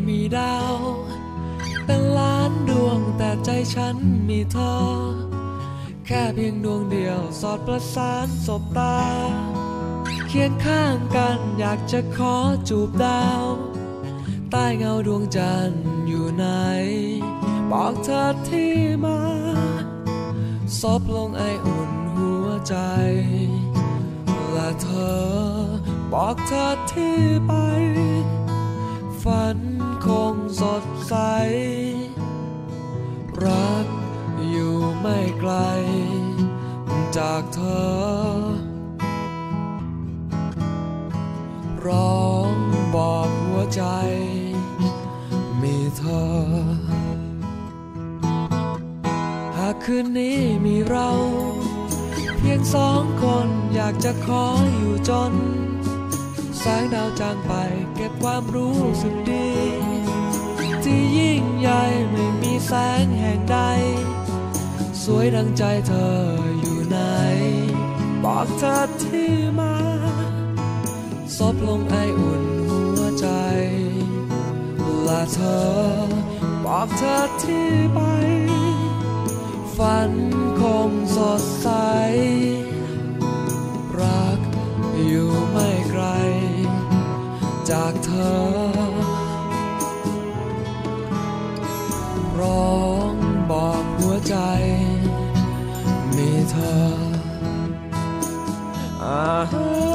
่มีดาว เป็นล้านดวงแต่ใจฉันมีเธอ แค่เพียงดวงเดียวสอดประสานสบตา เคียงข้างกันอยากจะขอจูบดาว ใต้เงาดวงจันทร์อยู่ไหน บอกเธอที่มาซบลงไออุ่นหัวใจ และเธอบอกเธอที่ไป ฝันคงสดใส รักอยู่ไม่ไกล จากเธอ ร้องบอกหัวใจ มีเธอ หากคืนนี้มีเรา เพียงสองคนอยากจะขออยู่จน แสงดาวจางไป เก็บความรู้สึกดี ที่ยิ่งใหญ่ไม่มีแสงแห่งใด สวยดังใจเธออยู่ไหน บอกเธอที่มาซบลงไออุ่นหัวใจและเธอ บอกเธอที่ไป ฝันคงสดใส จากเธอ ร้องบอกหัวใจ มีเธออา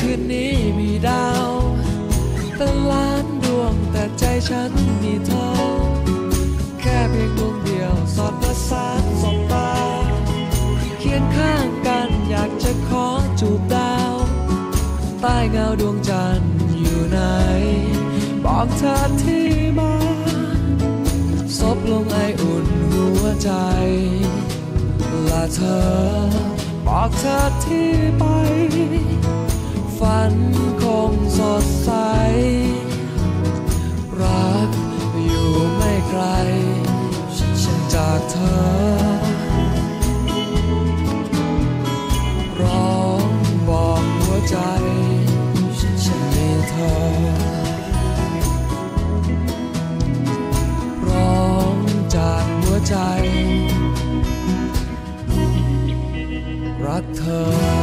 คืนนี้มีดาวเป็นล้านดวงแต่ใจฉันมีเธอ แค่เพียงดวงเดียวสอดประสานสบตา เคียงข้างกันอยากจะขอจูบดาว ใต้เงาดวงจันทร์อยู่ไหน บอกเธอที่มาซบลงไออุ่นหัวใจและเธอบอกเธอที่ไป ฝันคงสดใส รักอยู่ไม่ไกลฉันจากเธอ ร้องบอกหัวใจ ฉันมีเธอ ร้องจากหัวใจ รักเธอ